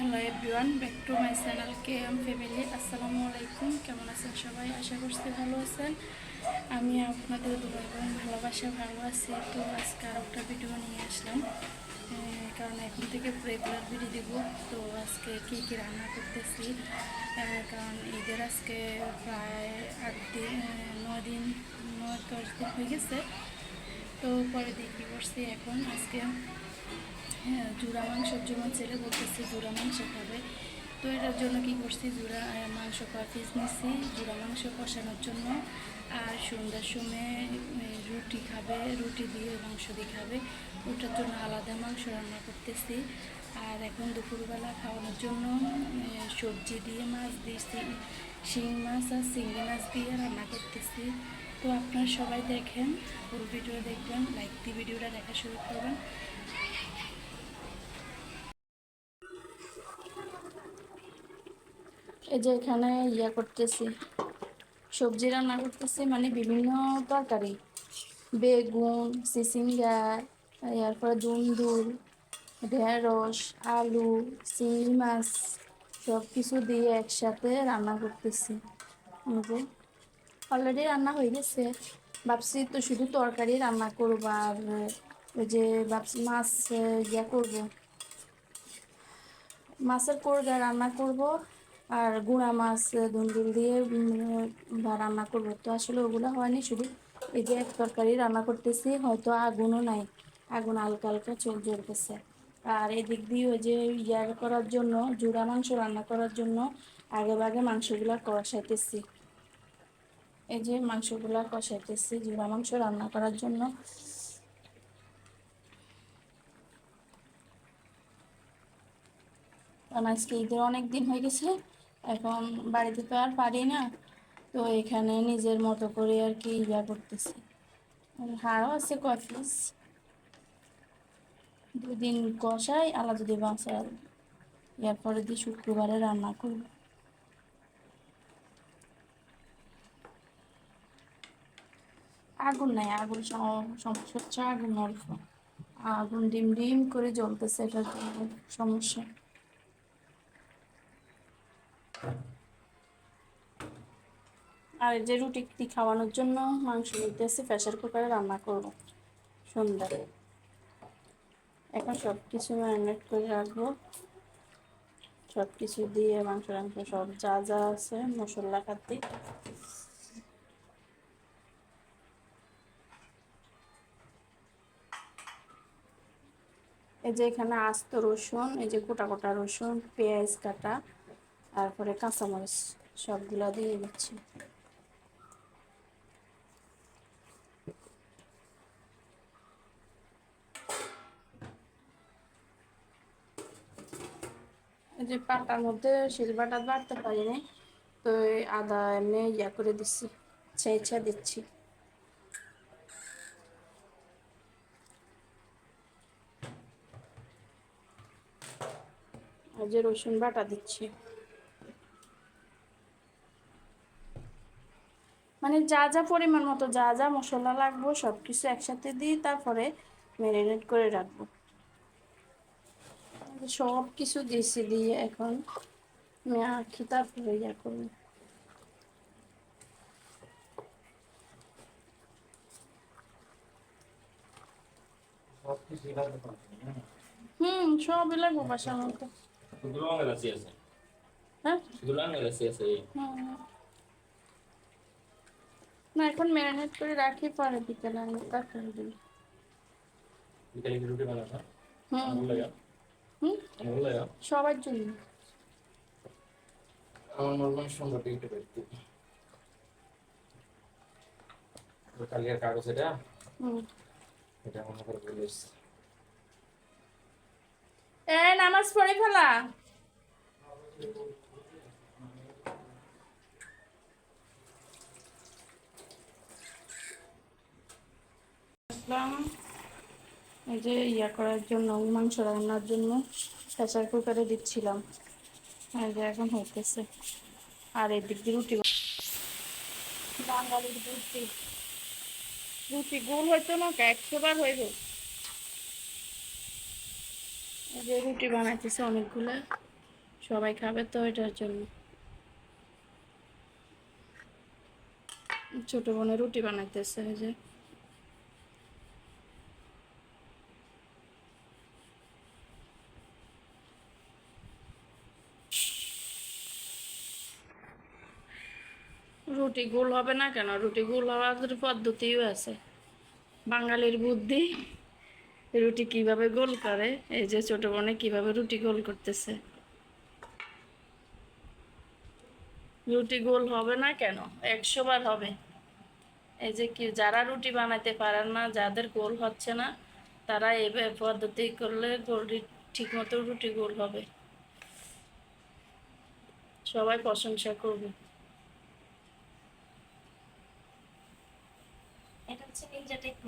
Hello everyone, back to my channel K M family. আসসালামু আলাইকুম, কেমন আছেন সবাই? আশা করছি ভালো আছেন। আমি আপনাদের দুবার ভালোবাসা ভালো আছি। তো আজকে আর একটা ভিডিও নিয়ে আসলাম। কারণ এখন থেকে রেগুলার ভিডিও দেবো। তো আজকে কী কী রান্না করতেছি? কারণ ঈদের আজকে প্রায় আট দিন নয় দিন, নয় দশ দিন হয়ে গেছে। তো পরে কী করছি এখন। আজকে হ্যাঁ জুড়া মাংসের জন্য ছেলে বলতেছে জুড়া মাংস খাবে। তো এটার জন্য কি করছি? জুড়া মাংস পিস নিচ্ছি জুড়া মাংস কষানোর জন্য। আর সন্ধ্যার সময় রুটি খাবে, রুটি দিয়ে মাংস দিয়ে খাবে। ওটার জন্য আলাদা মাংস রান্না করতেছি। আর এখন দুপুরবেলা খাওয়ানোর জন্য সবজি দিয়ে মাছ দিয়েছি। শিং মাছ আর চিংড়ি মাছ দিয়ে রান্না করতেছি। তো আপনারা সবাই দেখেন ফুল ভিডিও দেখবেন লাইক দিয়ে ভিডিওটা দেখা শুরু করবেন। এই যে এখানে ইয়া করতেছি, সবজি রান্না করতেছি মানে বিভিন্ন তরকারি। বেগুন, সিসিঙ্গা, এরপরে দুন্দুল ঢেঁড়স, আলু, চিংড়ি মাছ সব কিছু দিয়ে একসাথে রান্না করতেছি। অলরেডি রান্না হয়ে গেছে। ভাবছি তো শুধু তরকারি রান্না করব আর ওই যে ভাবছি মাছ, ইয়া করব। মাছের কোরগা রান্না করব। আর গুঁড়া মাছ, ধুন্দুল দিয়ে বা রান্না করব। তো আসলে ওগুলো হয়নি শুধু এই যে এক তরকারি রান্না করতেছি, হয়তো আগুনও নাই। আগুন হালকা হালকা চোখ জ্বলতেছে। আর এদিক দিয়ে ওই যে ইয়ার করার জন্য, জুড়া মাংস রান্না করার জন্য আগে ভাগে মাংসগুলা কষাইতেছি। এই যে মাংসগুলা কষাইতেছি, জুড়া মাংস রান্না করার জন্য। কারণ আজকে ঈদের অনেক দিন হয়ে গেছে। এখন বাড়িতে তো আর পারি না। তো এখানে নিজের মতো করে আর কি ইয়া করতেছি। হাড়ও আছে কয় পিস। দুদিন কষাই আলাদা দিয়ে বাঁচাল ইয়ার পরে দিয়ে শুক্রবারে রান্না করব। আগুন নাই, আগুন সম- সমস্যা হচ্ছে আগুন অল্প আগুন ডিম ডিম করে জ্বলতেছে, এটার সমস্যা। আর এই যে রুটি খাওয়ানোর জন্য মাংস নিতেছি প্রেশার কুকারে রান্না করব সন্ধ্যায়। এখন সব কিছু ম্যারিনেট করে রাখব। সব কিছু দিয়ে মাংস মাংস সব যা যা আছে মশলা খাতি এই যে এখানে আস্ত রসুন, এই যে গোটা গোটা রসুন, পেঁয়াজ কাটা। তারপরে কাঁচামরিচ সবগুলা দিয়ে দিচ্ছি। যে পাটার মধ্যে শিল বাটা বাড়তে পারি নাই তো আদা এমনি ইয়া করে দিচ্ছি, ছেঁচা দিচ্ছি। আর যে রসুন বাটা দিচ্ছি। মানে যা যা পরিমাণ মতো যা যা মশলা লাগবো সব কিছু একসাথে দিই তারপরে ম্যারিনেট করে রাখব। সব কিছু দিয়েছি দিয়ে এখন আঁকি তারপরে ইয়া করব। হুম সবই লাগবো বাসার আছে? হ্যাঁ শুধু লঙ্কা লাচি আছে হুম। না এখন ম্যারিনেট করে রাখি পরে বিকেলে আমি তারপরে দিই বিকালে রুটি বানাবো? হুম। আমার লাগা? হুম? আমার লাগা? সবার জন্য। আমার নর্মাল সুন্দর টিকিট পেয়েছি কালিয়ার কাগজ এটা? হুম। এটা মনে করে বলিস। এ নামাজ পড়ে ফেলা? আসলাম এই যে ইয়া করার জন্য, মাংস রান্নার জন্য প্রেসার কুকারে দিচ্ছিলাম। এই যে এখন হইতেছে। আর এদিক দিয়ে রুটি বাঙালির রুটি। রুটি গোল হইতো না একশো বার হইব। এই যে রুটি বানাইতেছে অনেকগুলো। সবাই খাবে তো এটার জন্য। ছোট বোনে রুটি বানাইতেছে ওই যে। রুটি গোল হবে না কেন? রুটি গোল হওয়ার পদ্ধতিও আছে। বাঙালির বুদ্ধি, রুটি কীভাবে গোল করে, এই যে ছোট বোনে কীভাবে রুটি গোল করতেছে। রুটি গোল হবে না কেন? একশো বার হবে। এই যে কি, যারা রুটি বানাতে পারেন না, যাদের গোল হচ্ছে না, তারা এই পদ্ধতি করলে গোল ঠিক মতো রুটি গোল হবে। সবাই প্রশংসা করবে এটা হচ্ছে নিনজা টেকনিক হ্যাঁ নিনজা টেকনিক খাওয়া যাবে না একটু ফেলে দিল এগুলো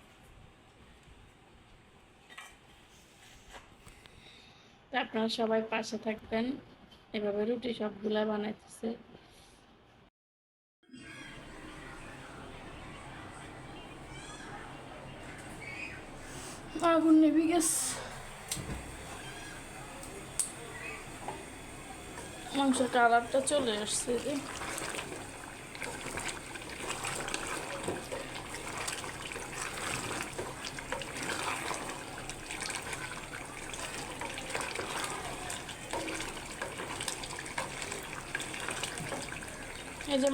আপনারা সবাই পাশে থাকবেন। এভাবে রুটি সবগুলা বানাইতেছে। আগুন নেবে গেছে। মাংসের কালারটা চলে আসছে।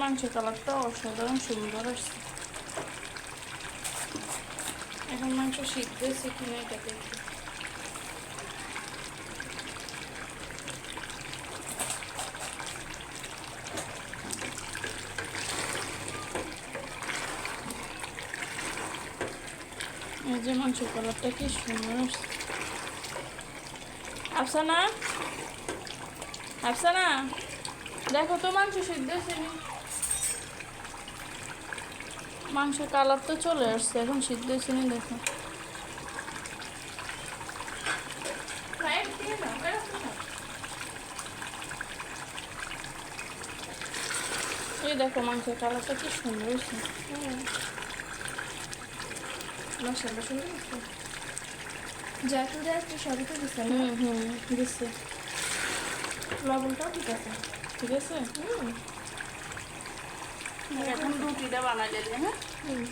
যে মাংস কালারটা অসাধারণ সুন্দর আসছে এখন মাংস হয়েছে কিনা এটা দেখি এই যে মাংস কালারটা কি সুন্দর আসছে আফসানা আফসানা দেখো তো মাংস সিদ্ধ নি? মাংসের কালার তো চলে আসছে এখন সিদ্ধ হয়েছে নি দেখো। এই দেখো মাংসের কালারটা কি সুন্দর হয়েছে। সুন্দর সবই তো দিচ্ছে না? হুম হুম। দিচ্ছে লবণটাও ঠিক আছে ঠিক আছে? হুম। এখন রুটিটা বানাই দিলে হ্যাঁ? হুম।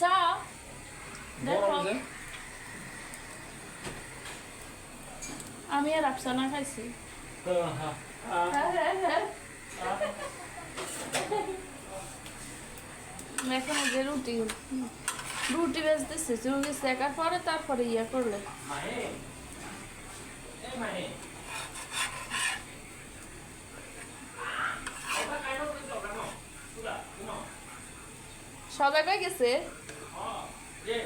চা। দেখো। আমি আর আফসানা খাইছি। হ্যাঁ, হ্যাঁ। এখন যে রুটি রুটি বেচতেছে রুটি শেখার পরে তারপরে ইয়ে করলে। সবাই গেছে? হ্যাঁ যে